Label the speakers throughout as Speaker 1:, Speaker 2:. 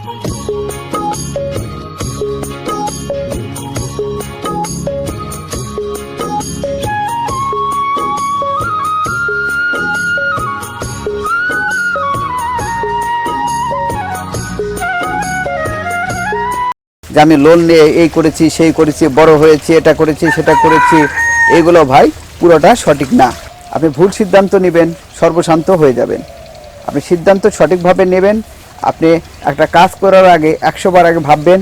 Speaker 1: যে আমি লোন নিয়ে এই করেছি, সেই করেছি, বড় হয়েছি, এটা করেছি, সেটা করেছি, এগুলো ভাই পুরোটা সঠিক না। আপনি ভুল সিদ্ধান্ত নেবেন, সর্বশান্ত হয়ে যাবেন। আপনি সিদ্ধান্ত সঠিকভাবে নেবেন আপনি একটা কাজ করার আগে একশো বার আগে ভাববেন।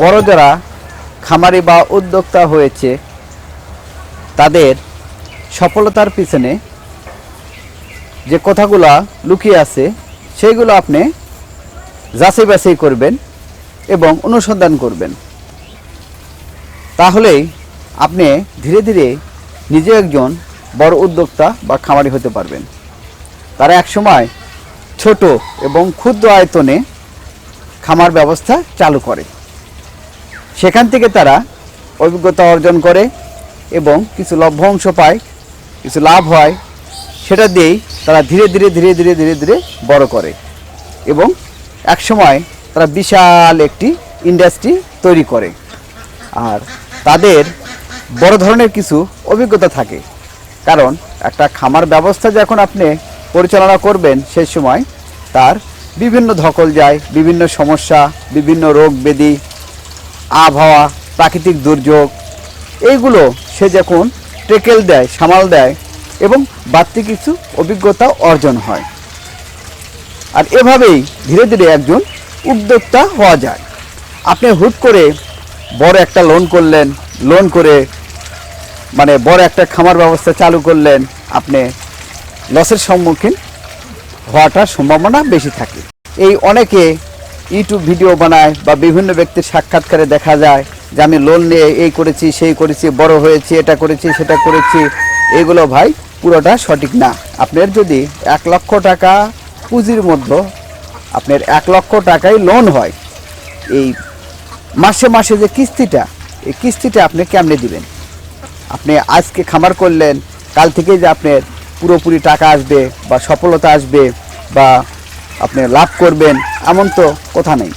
Speaker 1: বড় যারা খামারি বা উদ্যোক্তা হয়েছে, তাদের সফলতার পিছনে যে কথাগুলো লুকিয়ে আছে, সেইগুলো আপনি যাচাই বাছাই করবেন এবং অনুসন্ধান করবেন। তাহলেই আপনি ধীরে ধীরে নিজে একজন বড় উদ্যোক্তা বা খামারি হতে পারবেন। তারা একসময় ছোট এবং ক্ষুদ্র আয়তনে খামার ব্যবস্থা চালু করে। সেখান থেকে তারা অভিজ্ঞতা অর্জন করে এবং কিছু লভ্যাংশ পায়, কিছু লাভ হয়, সেটা দিয়েই তারা ধীরে ধীরে ধীরে ধীরে ধীরে ধীরে বড় করে এবং একসময় তারা বিশাল একটি ইন্ডাস্ট্রি তৈরি করে। আর তাদের বড় ধরনের কিছু অভিজ্ঞতা থাকে। কারণ একটা খামার ব্যবস্থা যখন আপনি পরিচালনা করবেন সেই সময় তার বিভিন্ন ধকল যায়, বিভিন্ন সমস্যা, বিভিন্ন রোগ ব্যাধি, আবহাওয়া, প্রাকৃতিক দুর্যোগ, এইগুলো সে যখন টেকেল দেয়, সামাল দেয় এবং বাড়তি কিছু অভিজ্ঞতা অর্জন হয়। আর এভাবেই ধীরে ধীরে একজন উদ্যোক্তা হওয়া যায়। আপনি হুট করে বড় একটা লোন করলেন লোন করে মানে বড় একটা খামার ব্যবস্থা চালু করলেন আপনি, লসের সম্মুখীন হওয়াটার সম্ভাবনা বেশি থাকে। এই অনেকে ইউটিউব ভিডিও বানায় বা বিভিন্ন ব্যক্তির সাক্ষাৎকারে দেখা যায় যে আমি লোন নিয়ে এই করেছি, সেই করেছি, বড় হয়েছি, এটা করেছি, সেটা করেছি, এগুলো ভাই পুরোটা সঠিক না। আপনার যদি এক লক্ষ টাকা পুঁজির মধ্যে আপনার এক লক্ষ টাকাই লোন হয়, এই মাসে মাসে যে কিস্তিটা, এই কিস্তিটা আপনি কেমনে দিবেন? আপনি আজকে খামার করলেন, কাল থেকে যে আপনার পুরোপুরি টাকা আসবে বা সফলতা আসবে বা আপনি লাভ করবেন, এমন তো কথা নেই।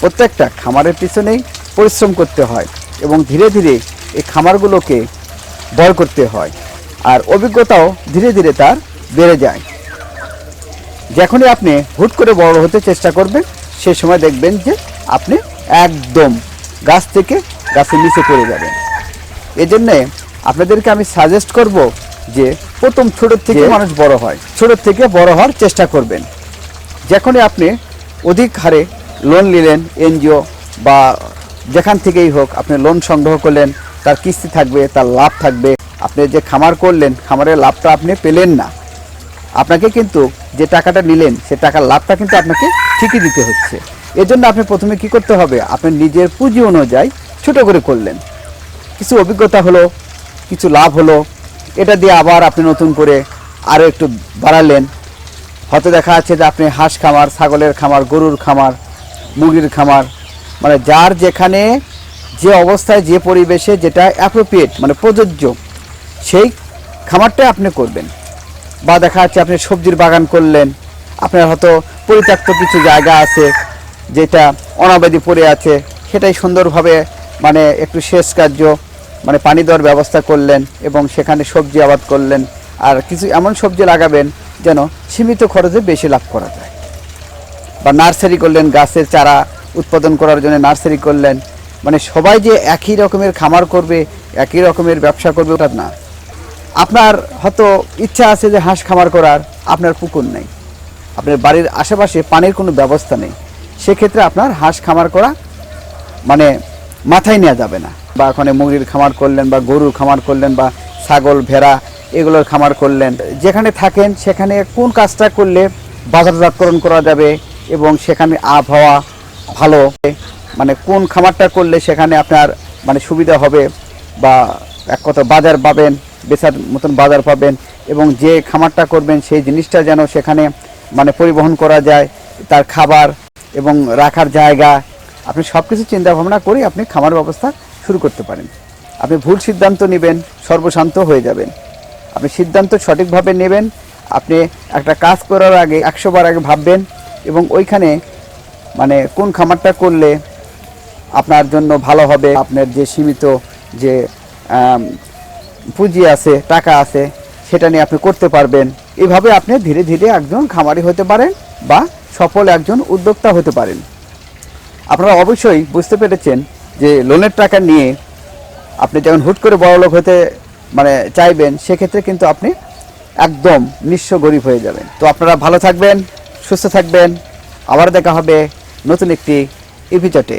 Speaker 1: প্রত্যেকটা খামারের পিছনেই পরিশ্রম করতে হয় এবং ধীরে ধীরে এই খামারগুলোকে বড় করতে হয় আর অভিজ্ঞতাও ধীরে ধীরে তার বেড়ে যায়। যখনই আপনি হুট করে বড় হতে চেষ্টা করবেন, সে সময় দেখবেন যে আপনি একদম গাছ থেকে গাছের নিচে পড়ে যাবেন। এজন্যে আপনাদেরকে আমি সাজেস্ট করব যে প্রথম ছোটোর থেকে মানুষ বড় হয়। ছোটোর থেকে বড় হওয়ার চেষ্টা করবেন। যখনই আপনি অধিক হারে লোন নিলেন এনজিও বা যেখান থেকেই হোক আপনি লোন সংগ্রহ করলেন তার কিস্তি থাকবে তার লাভ থাকবে আপনি যে খামার করলেন খামারের লাভটা আপনি পেলেন না। আপনাকে কিন্তু যে টাকাটা নিলেন সে টাকার লাভটা কিন্তু আপনাকে ঠিকই দিতে হচ্ছে। এজন্য আপনি প্রথমে কি করতে হবে? আপনি নিজের পুঁজি অনুযায়ী ছোট করে করলেন। কিছু অভিজ্ঞতা হলো, কিছু লাভ হলো, এটা দিয়ে আবার আপনি নতুন করে আরও একটু বাড়ালেন। হয়তো দেখা যাচ্ছে যে আপনি হাঁস খামার, ছাগলের খামার, গরুর খামার, মুরগির খামার মানে যার যেখানে যে অবস্থায়, যে পরিবেশে যেটা অ্যাপ্রোপ্রিয়েট মানে প্রযোজ্য, সেই খামারটা আপনি করবেন। বা দেখা যাচ্ছে আপনি সবজির বাগান করলেন, আপনার হয়তো পরিত্যক্ত কিছু জায়গা আছে, যেটা অনাবাদি পড়ে আছে, সেটাই সুন্দরভাবে মানে একটু সেচ কার্য মানে পানি দেওয়ার ব্যবস্থা করলেন এবং সেখানে সবজি আবাদ করলেন। আর কিছু এমন সবজি লাগাবেন যেন সীমিত খরচে বেশি লাভ করা যায়। বা নার্সারি করলেন, গাছের চারা উৎপাদন করার জন্য নার্সারি করলেন। মানে সবাই যে একই রকমের খামার করবে, একই রকমের ব্যবসা করবে, ওটা না। আপনার হয়তো ইচ্ছা আছে যে হাঁস খামার করার, আপনার পুকুর নেই। আপনার বাড়ির আশেপাশে পানির কোনো ব্যবস্থা নেই। সেক্ষেত্রে আপনার হাঁস খামার করা মানে মাথায় নেওয়া যাবে না। বা ওখানে মুরগির খামার করলেন বা গরুর খামার করলেন বা ছাগল, ভেড়া এগুলোর খামার করলেন। যেখানে থাকেন সেখানে কোন কাজটা করলে বাজারজাতকরণ করা যাবে এবং সেখানে আবহাওয়া ভালো মানে কোন খামারটা করলে সেখানে আপনার মানে সুবিধা হবে বা এক কথা বাজার পাবেন, বেচার মতন বাজার পাবেন এবং যে খামারটা করবেন সেই জিনিসটা যেন সেখানে মানে পরিবহন করা যায়, তার খাবার এবং রাখার জায়গা আপনি সব কিছু চিন্তা ভাবনা করে আপনি খামার ব্যবস্থা শুরু করতে পারেন। আপনি ভুল সিদ্ধান্ত নেবেন, সর্বশান্ত হয়ে যাবেন। আপনি সিদ্ধান্ত সঠিকভাবে নেবেন, আপনি একটা কাজ করার আগে একশো বার আগে ভাববেন এবং ওইখানে মানে কোন খামারটা করলে আপনার জন্য ভালো হবে, আপনার যে সীমিত যে পুঁজি আছে, টাকা আছে, সেটা নিয়ে আপনি করতে পারবেন। এভাবে আপনি ধীরে ধীরে একজন খামারি হতে পারেন বা সফল একজন উদ্যোক্তা হতে পারেন। আপনারা অবশ্যই বুঝতে পেরেছেন যে লোনের টাকা নিয়ে আপনি যখন হুট করে বড়লোক হতে মানে চাইবেন, সেক্ষেত্রে কিন্তু আপনি একদম নিঃস্ব গরিব হয়ে যাবেন। তো আপনারা ভালো থাকবেন, সুস্থ থাকবেন। আবার দেখা হবে নতুন একটি এপিচটে